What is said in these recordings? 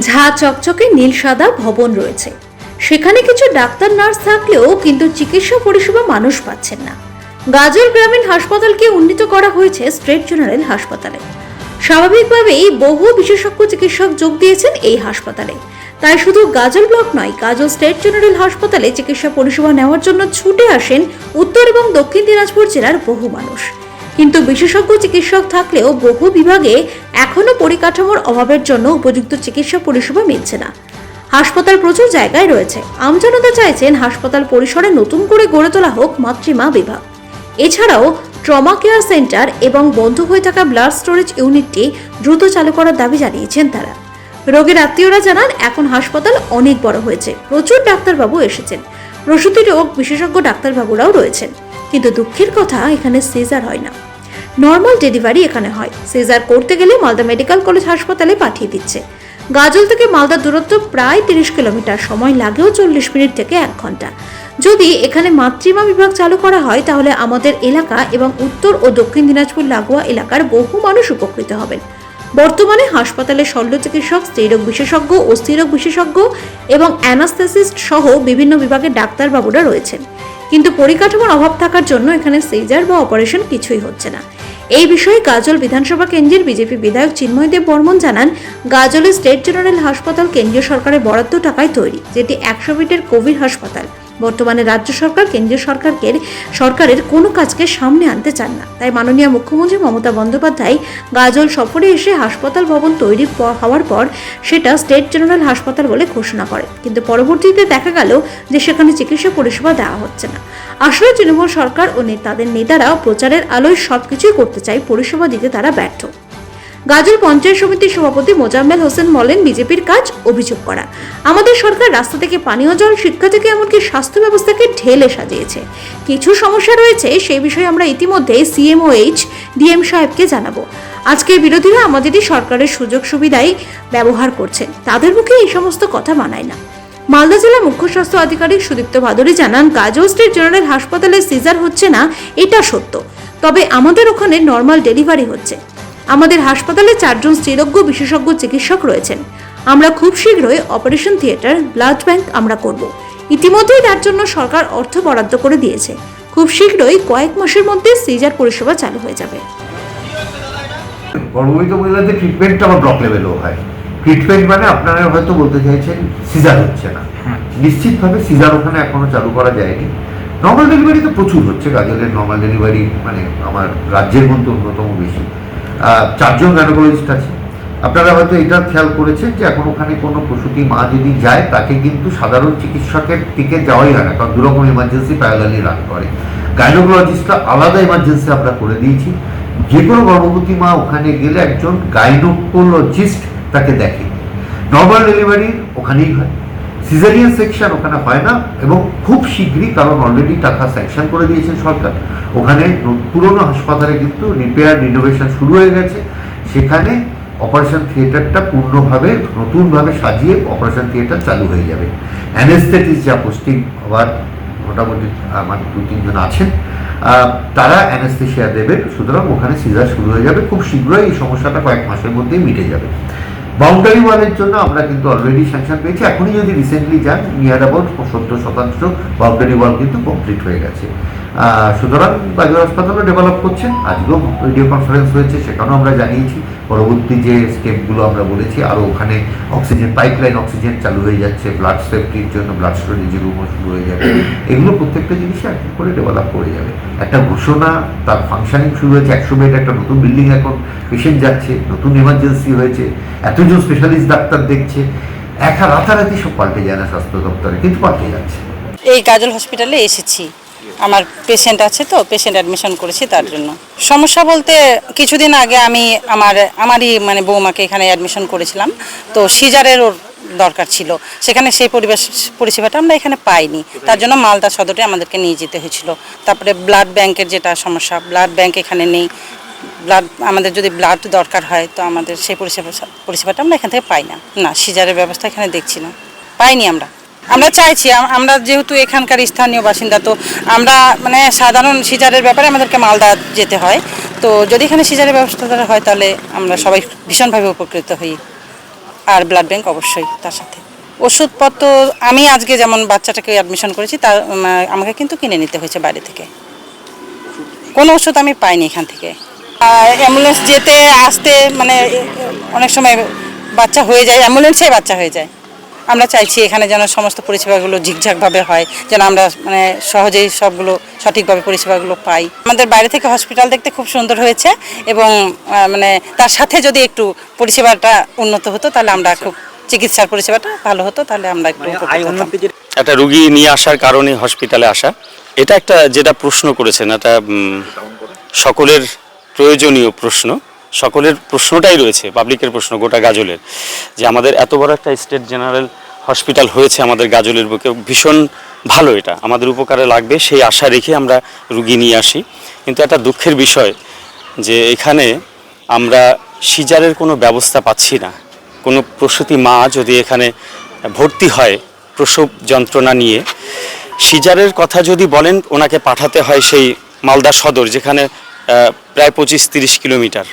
ঝা চকচকে নীল সাদা ভবন রয়েছে। সেখানে কিছু ডাক্তার, নার্স থাকলেও কিন্তু চিকিৎসা পরিষেবা মানুষ পাচ্ছেন না। গাজল গ্রামীণ হাসপাতালকে উন্নীত করা হয়েছে স্ট্রেট জেনারেল হাসপাতালে। স্বাভাবিকভাবেই বহু বিশেষজ্ঞ চিকিৎসক যোগ দিয়েছেন এই হাসপাতালে। তাই শুধু গাজল ব্লক নয় গাজল স্টেট জেনারেল হাসপাতালে চিকিৎসা পরিষেবা নেওয়ার জন্য ছুটে আসেন উত্তর এবং দক্ষিণ দিনাজপুর জেলার বহু মানুষ। কিন্তু বিশেষজ্ঞ চিকিৎসক থাকলেও বহু বিভাগে এখনও পরিকাঠামোর অভাবের জন্য উপযুক্ত চিকিৎসা পরিষেবা মিলছে না। হাসপাতাল প্রচুর জায়গায় রয়েছে। আমজনতা চাইছেন হাসপাতাল পরিসরে নতুন করে গড়ে তোলা হোক মাতৃমা বিভাগ। এছাড়াও ট্রমা কেয়ার সেন্টার এবং বন্ধ হয়ে থাকা ব্লাড স্টোরেজ ইউনিটটি দ্রুত চালু করার দাবি জানিয়েছেন তারা। রোগীর আত্মীয়রা জানান, এখন হাসপাতাল অনেক বড় হয়েছে। প্রচুর ডাক্তারবাবু এসেছেন। প্রসূতি রোগ বিশেষজ্ঞ ডাক্তারবাবুরাও রয়েছেন। কিন্তু দুঃখের কথা এখানে সিজার হয় না। নর্মাল ডেলিভারি এখানে হয়। সিজার করতে গেলে মালদা মেডিকেল কলেজ হাসপাতালে পাঠিয়ে দিচ্ছে। গাজল থেকে মালদার দূরত্ব প্রায় তিরিশ কিলোমিটার। সময় লাগেও চল্লিশ মিনিট থেকে এক ঘণ্টা। যদি এখানে মাতৃমা বিভাগ চালু করা হয়, তাহলে আমাদের এলাকা এবং উত্তর ও দক্ষিণ দিনাজপুর লাগোয়া এলাকার বহু মানুষ উপকৃত হবেন। বর্তমানে হাসপাতালে শল্য চিকিৎসক স্ত্রীরোগ বিশেষজ্ঞ ও স্ত্রীরোগ বিশেষজ্ঞ এবং অ্যানাস্থেসিস্ট সহ বিভিন্ন বিভাগের ডাক্তারবাবুরা রয়েছেন। কিন্তু পরিকাঠামোর অভাব থাকার জন্য এখানে সিজার বা অপারেশন কিছুই হচ্ছে না। এই বিষয়ে গাজল বিধানসভা কেন্দ্রের বিজেপি বিধায়ক চিন্ময় দেব বর্মন জানান গাজলের স্টেট জেনারেল হাসপাতাল কেন্দ্রীয় সরকারের বরাদ্দ টাকায় তৈরি, যেটি একশো বেডের কোভিড হাসপাতাল। বর্তমানে রাজ্য সরকার, কেন্দ্রীয় সরকারকে, সরকারের কোনো কাজকে সামনে আনতে চান না। তাই মাননীয় মুখ্যমন্ত্রী মমতা বন্দ্যোপাধ্যায় গাজল সফরে এসে হাসপাতাল ভবন তৈরি হওয়ার পর সেটা স্টেট জেনারেল হাসপাতাল বলে ঘোষণা করে কিন্তু পরবর্তীতে দেখা গেল যে সেখানে চিকিৎসা পরিষেবা দেওয়া হচ্ছে না। আসলে তৃণমূল সরকার ও তাদের নেতারা প্রচারের আলোয় সবকিছুই করতে চায়, পরিষেবা দিতে তারা ব্যর্থ। গাজল পঞ্চায়েত সমিতির সভাপতি মোজাম্মেল হোসেন বলেন, বিজেপির কাজ অভিযোগ করা। আমাদের সরকার রাস্তা থেকে পানীয় জল, শিক্ষা থেকে এমনকি স্বাস্থ্য ব্যবস্থাকে ঢেলে সাজিয়েছে। কিছু সমস্যা রয়েছে, সেই বিষয়ে আমরা ইতিমধ্যে সিএমওএইচ ডিএম সাহেবকে জানাব। আজকে বিরোধীরা আমাদেরই সরকারের সুযোগ সুবিধাই ব্যবহার করছেন তাদের মুখে এই সমস্ত কথা মানায় না। মালদা জেলা মুখ্য স্বাস্থ্য আধিকারিক সুদীপ্ত ভাদুরী জানান, গাজল স্টেট জেনারেল হাসপাতালে সিজার হচ্ছে না, এটা সত্য। তবে আমাদের ওখানে নর্মাল ডেলিভারি হচ্ছে। আমাদের হাসপাতালে চারজন স্ত্রীরোগ্য বিশেষজ্ঞ চিকিৎসক রয়েছেন। আমরা খুব শীঘ্রই অপারেশন থিয়েটার, ব্লাড ব্যাংক আমরা করব। ইতিমধ্যেই তার জন্য সরকার অর্থ বরাদ্দ করে দিয়েছে। খুব শীঘ্রই কয়েক মাসের মধ্যে সিজার পরিষেবা চালু হয়ে যাবে। গর্ভবতী মহিলাদের ট্রিটমেন্টটা আবার ব্লক লেভেলেও হয়। ট্রিটমেন্ট মানে আপনারা হয়তো বলতে চাইছেন সিজার হচ্ছে না। নিশ্চিতভাবে সিজার ওখানে এখনও চালু করা যায়নি। নর্মাল ডেলিভারি তো প্রচুর হচ্ছে। গাজলের নর্মাল ডেলিভারি মানে আমার রাজ্যের মধ্যে অন্যতম বেশি। চারজন গ্যানোকোলজিস্ট আছে। আপনারা হয়তো এটা খেয়াল করেছেন যে এখন ওখানে কোনো প্রসূতি মা যদি যায়, তাকে কিন্তু সাধারণ চিকিৎসকের দিকে যাওয়াই হয় না, কারণ দুরকম এমার্জেন্সি প্যারালালি রান করে। গাইনোকোলজিস্টটা আলাদা এমার্জেন্সি আমরা করে দিয়েছি। যে কোনো গর্ভবতী মা ওখানে গেলে একজন গাইনোকোলজিস্ট তাকে দেখে। নর্মাল ডেলিভারি ওখানেই হয়। সিজারিয়ান সেকশন ওখানে হয় না এবং খুব শীঘ্রই, কারণ অলরেডি টাকা স্যাংশন করে দিয়েছেন সরকার। ওখানে পুরনো হাসপাতালে কিন্তু রিপেয়ার রিনোভেশন শুরু হয়ে গেছে। সেখানে অপারেশন থিয়েটারটা পূর্ণভাবে, নতুনভাবে সাজিয়ে অপারেশন থিয়েটার চালু হয়ে যাবে। অ্যানেস্থেটিস যা পোস্টিং হওয়ার মোটামুটি আমার দু তিনজন আছেন তারা অ্যানেস্থেশিয়া দেবেন। সুতরাং ওখানে সিজার শুরু হয়ে যাবে। খুব শীঘ্রই এই সমস্যাটা কয়েক মাসের মধ্যেই মিটে যাবে। বাউন্ডারি ওয়ালের জন্য আমরা কিন্তু অলরেডি স্যাংশন পেয়েছি। এখনই যদি রিসেন্টলি যান নিয়ার অ্যাবাউট সত্তর শতাংশ বাউন্ডারি ওয়াল কিন্তু কমপ্লিট হয়ে গেছে। সুতরাং বাজার হাসপাতালও ডেভেলপ করছেন আজকেও ভিডিও কনফারেন্স হয়েছে, সেখানেও আমরা জানিয়েছি। পরবর্তী যে স্টেপগুলো আমরা বলেছি আরও ওখানে অক্সিজেন, পাইপলাইন অক্সিজেন চালু হয়ে যাচ্ছে ব্লাড সেফটির জন্য ব্লাড স্টোরেজের রুমও শুরু হয়ে যাবে। এগুলো প্রত্যেকটা জিনিসই এক করে ডেভেলপ করে যাবে। একটা ঘোষণা, তার ফাংশনিং শুরু হয়েছে, একশো বেড একটা নতুন বিল্ডিং এখন পেশেন্ট যাচ্ছে, নতুন এমার্জেন্সি হয়েছে, এতজন স্পেশালিস্ট ডাক্তার দেখছে, একা রাতারাতি সব পাল্টে যায় না স্বাস্থ্য দপ্তরে, কিন্তু পাল্টে যাচ্ছে। এই গাজল হসপিটালে এসেছি। আমার পেশেন্ট আছে তো পেশেন্ট অ্যাডমিশন করেছি তার জন্য। সমস্যা বলতে কিছুদিন আগে আমি আমার, আমারই মানে বৌমাকে এখানে অ্যাডমিশন করেছিলাম। তো সিজারের ওর দরকার ছিল। সেখানে সেই পরিবেশ, পরিষেবাটা আমরা এখানে পাইনি। তার জন্য মালদা সদরে আমাদেরকে নিয়ে যেতে হয়েছিল। তারপরে ব্লাড ব্যাংকের যেটা সমস্যা ব্লাড ব্যাংক এখানে নেই। ব্লাড আমাদের যদি ব্লাড দরকার হয়, তো আমাদের সেই পরিষেবা, পরিষেবাটা আমরা এখান থেকে পাই না। না, সিজারের ব্যবস্থা এখানে দেখছি না। পাইনি আমরা। আমরা চাইছি আমরা যেহেতু এখানকার স্থানীয় বাসিন্দা, তো আমরা মানে সাধারণ সিজারের ব্যাপারে আমাদেরকে মালদা যেতে হয়। তো যদি এখানে সিজারের ব্যবস্থা হয়, তাহলে আমরা সবাই ভীষণভাবে উপকৃত হই। আর ব্লাড ব্যাংক অবশ্যই তার সাথে। ওষুধপত্র, আমি আজকে যেমন বাচ্চাটাকে অ্যাডমিশন করেছি তার আমাকে কিন্তু কিনে নিতে হয়েছে বাইরে থেকে। কোনো ওষুধ আমি পাইনি এখান থেকে। অ্যাম্বুলেন্স যেতে, আসতে মানে অনেক সময় বাচ্চা হয়ে যায় অ্যাম্বুলেন্সে বাচ্চা হয়ে যায়। আমরা চাইছি এখানে যেন সমস্ত পরিষেবাগুলো ঝিকঝাকভাবে হয় যেন আমরা মানে সহজেই সবগুলো সঠিকভাবে পরিষেবাগুলো পাই। আমাদের বাইরে থেকে হসপিটাল দেখতে খুব সুন্দর হয়েছে এবং মানে তার সাথে যদি একটু পরিষেবাটা উন্নত হতো তাহলে আমরা খুব চিকিৎসার পরিষেবাটা ভালো হতো তাহলে আমরা একটু একটা রুগী নিয়ে আসার কারণে হসপিটালে আসা এটা একটা যেটা প্রশ্ন করেছেন এটা সকলের প্রয়োজনীয় প্রশ্ন। সকলের প্রশ্নটাই রয়েছে পাবলিকের প্রশ্ন গোটা গাজলের, যে আমাদের এত বড় একটা স্টেট জেনারেল হসপিটাল হয়েছে আমাদের গাজলের বুকে, ভীষণ ভালো এটা, আমাদের উপকারে লাগবে সেই আশা রেখে আমরা রুগী নিয়ে আসি। কিন্তু একটা দুঃখের বিষয়, যে এখানে আমরা সিজারের কোনো ব্যবস্থা পাচ্ছি না। কোনো প্রসূতি মা যদি এখানে ভর্তি হয় প্রসব যন্ত্রণা নিয়ে, সিজারের কথা যদি বলেন, ওনাকে পাঠাতে হয় সেই মালদা সদর, যেখানে প্রায় পঁচিশ তিরিশ কিলোমিটার।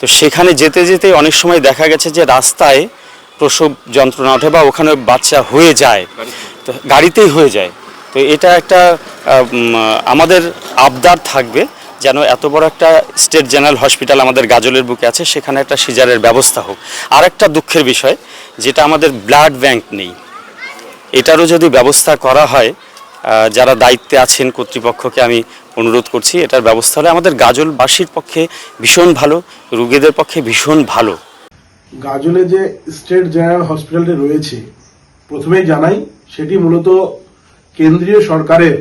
তো সেখানে যেতে যেতে অনেক সময় দেখা গেছে যে রাস্তায় প্রসব যন্ত্রণা ওঠে বা ওখানে বাচ্চা হয়ে যায়। তো গাড়িতেই হয়ে যায়। তো এটা একটা আমাদের আবদার থাকবে যেন এত বড় একটা স্টেট জেনারেল হসপিটাল আমাদের গাজলের বুকে আছে, সেখানে একটা সিজারের ব্যবস্থা হোক। আর একটা দুঃখের বিষয়, যেটা আমাদের ব্লাড ব্যাংক নেই। এটারও যদি ব্যবস্থা করা হয় যারা দায়িত্বে আছেন কর্তৃপক্ষকে আমি অনুরোধ করছি, এটার ব্যবস্থা হলে আমাদের গাজলবাসীর পক্ষে ভীষণ ভালো, রুগীদের পক্ষে ভীষণ ভালো। গাজলে যে স্টেট জেনারেল হসপিটালটি রয়েছে, প্রথমেই জানাই, সেটি মূলত কেন্দ্রীয় সরকারের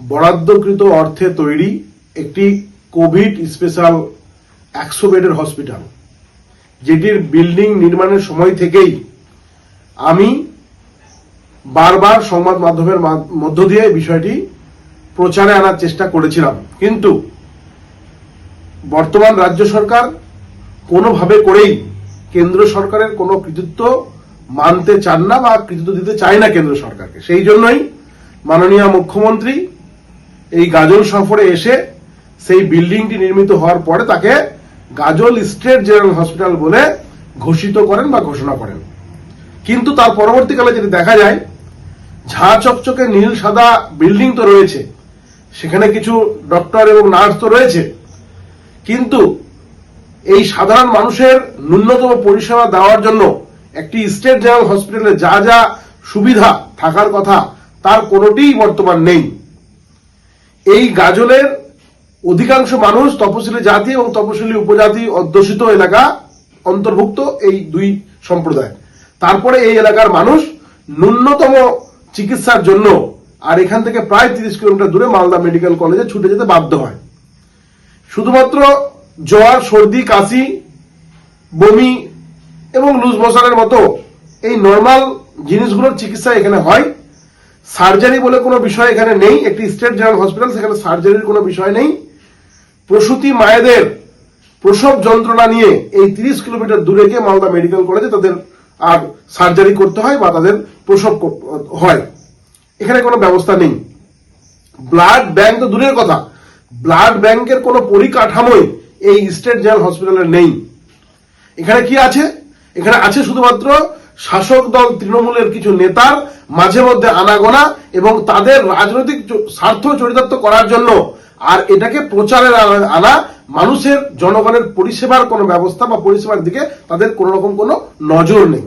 বরাদ্দকৃত অর্থে তৈরি একটি কোভিড স্পেশাল একশো বেডের হসপিটাল, যেটির বিল্ডিং নির্মাণের সময় থেকেই আমি বারবার সংবাদ মাধ্যমের মধ্য দিয়ে বিষয়টি প্রচারে আনার চেষ্টা করেছিলাম। কিন্তু বর্তমান রাজ্য সরকার কোনোভাবে করেই কেন্দ্র সরকারের কোনো কৃতিত্ব মানতে চান না বা কৃতিত্ব দিতে চায় না কেন্দ্র সরকারকে। সেই জন্যই মাননীয় মুখ্যমন্ত্রী এই গাজল সফরে এসে সেই বিল্ডিংটি নির্মিত হওয়ার পরে তাকে গাজল স্টেট জেনারেল হসপিটাল বলে ঘোষিত করেন বা ঘোষণা করেন। কিন্তু তার পরবর্তীকালে যেটি দেখা যায় ঝাঁ চকচকে নীল সাদা বিল্ডিং তো রয়েছে। সেখানে কিছু ডক্টর এবং নার্স তো রয়েছে। কিন্তু এই সাধারণ মানুষের ন্যূনতম পরিষেবা দেওয়ার জন্য একটি স্টেট জেনারেল হসপিটালে যা যা সুবিধা থাকার কথা, তার কোনোটিই বর্তমান নেই। এই গাজলের অধিকাংশ মানুষ তপশিলি জাতি এবং তপশিলি উপজাতি অধ্যুষিত এলাকা অন্তর্ভুক্ত এই দুই সম্প্রদায়। তারপরে এই এলাকার মানুষ ন্যূনতম চিকিৎসার জন্য, আর এখান থেকে প্রায় তিরিশ কিলোমিটার দূরে মালদা মেডিকেল কলেজে ছুটে যেতে বাধ্য হয়। শুধুমাত্র জ্বর, সর্দি, কাশি, বমি এবং লুজ মোশনের মতো এই নর্মাল জিনিসগুলোর চিকিৎসা এখানে হয়। সার্জারি বলে কোনো বিষয় এখানে নেই। একটি স্টেট জেনারেল হসপিটাল, সেখানে সার্জারির কোনো বিষয় নেই। প্রসূতি মায়েদের প্রসব যন্ত্রণা নিয়ে এই তিরিশ কিলোমিটার দূরে গিয়ে মালদা মেডিকেল কলেজে তাদের আর সার্জারি করতে হয় বা তাদের প্রসব হয়। এখানে কোনো ব্যবস্থা নেই। ব্লাড ব্যাংক তো দূরের কথা। ব্লাড ব্যাংকের কোনো পরিকাঠামোই এই স্টেট জেনারেল হসপিটালে নেই। এখানে কি আছে? এখানে আছে শুধুমাত্র শাসক দল তৃণমূলের কিছু নেতার মাঝে মধ্যে আনাগোনা এবং তাদের রাজনৈতিক স্বার্থ চরিতার্থ করার জন্য আর এটাকে প্রচারের আনা- মানুষের, জনগণের পরিষেবার কোনো ব্যবস্থা বা পরিষেবার দিকে তাদের কোনো রকম কোনো নজর নেই।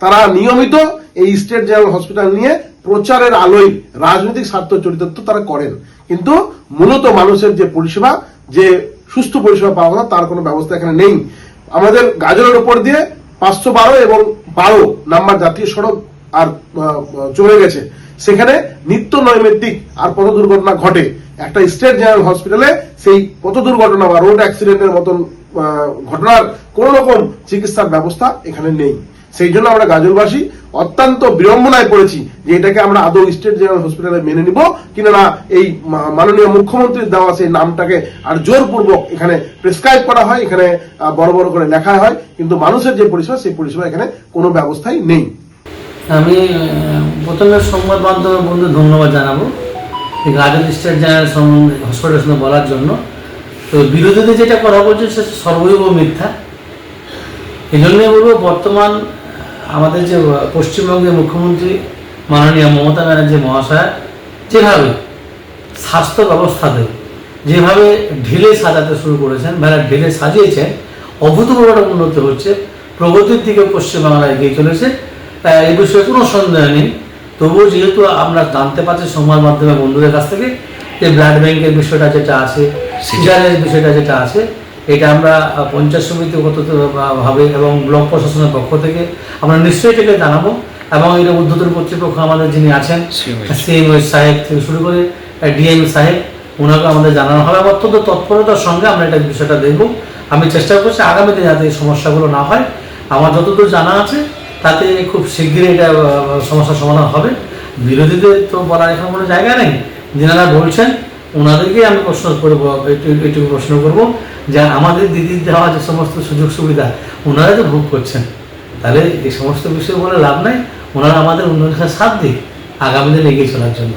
তারা নিয়মিত এই স্টেট জেনারেল হসপিটাল নিয়ে প্রচারের আলোয় রাজনৈতিক স্বার্থ চরিতার্থ তারা করেন। কিন্তু মূলত মানুষের যে পরিষেবা, যে সুস্থ পরিষেবা পাওয়া কথা তার কোনো ব্যবস্থা এখানে নেই। আমাদের গাজরের উপর দিয়ে পাঁচশো বারো এবং বারো নাম্বার জাতীয় সড়ক আর চলে গেছে। সেখানে নিত্য নৈমিত্তিক আর পথ দুর্ঘটনা ঘটে। একটা স্টেট জেনারেল হসপিটালে সেই পথ দুর্ঘটনা বা রোড অ্যাক্সিডেন্টের মতন ঘটনার কোন রকম চিকিৎসার ব্যবস্থা এখানে নেই। সেই জন্য আমরা গাজলবাসী অত্যন্ত বিড়ম্বনায় পড়েছি যে এটাকে আমরা আদৌ স্টেট জেনারেল হসপিটালে মেনে নিব কিনা না এই মাননীয় মুখ্যমন্ত্রীর দেওয়া সেই নামটাকে আর জোরপূর্বক এখানে প্রেসক্রাইব করা হয়, এখানে বড় বড় করে লেখা হয়। কিন্তু মানুষের যে পরিষেবা, সেই পরিষেবা এখানে কোনো ব্যবস্থাই নেই। আমি প্রথমে সংবাদ মাধ্যমের বন্ধু ধন্যবাদ জানাব। গার্ডেন স্টেট জেনারেল সম্বন্ধে হসপিটালের সঙ্গে বলার জন্য। তো বিরোধীদের যেটা করা বলছে, সে সর্বৈব মিথ্যা। এই জন্যই বলব, বর্তমান আমাদের যে পশ্চিমবঙ্গের মুখ্যমন্ত্রী মাননীয় মমতা ব্যানার্জি মহাশয়, যেভাবে স্বাস্থ্য ব্যবস্থাতে যেভাবে ঢিলে সাজাতে শুরু করেছেন বেলা ঢিলে সাজিয়েছেন, অভূতপূর্ব উন্নতি হচ্ছে, প্রগতির দিকে পশ্চিমবাংলা এগিয়ে চলেছে। আহ, এই বিষয়ে কোনো সন্দেহ নেই। তবুও যেহেতু আমরা জানতে পারছি সংবাদ মাধ্যমে বন্ধুদের কাছ থেকে যে ব্লাড ব্যাংকের বিষয়টা যেটা আছে সিজারের বিষয়টা যেটা আছে এটা আমরা পঞ্চায়েত সমিতিগত ভাবে এবং ব্লক প্রশাসনের পক্ষ থেকে আমরা নিশ্চয়ই এটাকে জানাব এবং এটা উদ্বোধন কর্তৃপক্ষ আমাদের যিনি আছেন সিএম সাহেব থেকে শুরু করে ডিএম সাহেব ওনাকে আমাদের জানানো হবে অত্যন্ত তৎপরতার সঙ্গে আমরা এটা বিষয়টা দেখব। আমি চেষ্টা করছি আগামীতে যাতে এই সমস্যাগুলো না হয়। আমার যতদূর জানা আছে তাতে খুব শীঘ্রই এটা সমস্যার সমাধান হবে। বিরোধীদের তো বলার এখন কোনো জায়গা নেই। যেনারা বলছেন, ওনাদেরকেই আমি প্রশ্ন করব এটুকু প্রশ্ন করব যে আমাদের দিদির দেওয়া যে সমস্ত সুযোগ সুবিধা, ওনারা তো ভোগ করছেন। তাহলে এই সমস্ত বিষয় বলে লাভ নাই। ওনারা আমাদের উন্নয়নের সাথে সাথ দিক আগামী দিনে এগিয়ে চলার জন্য।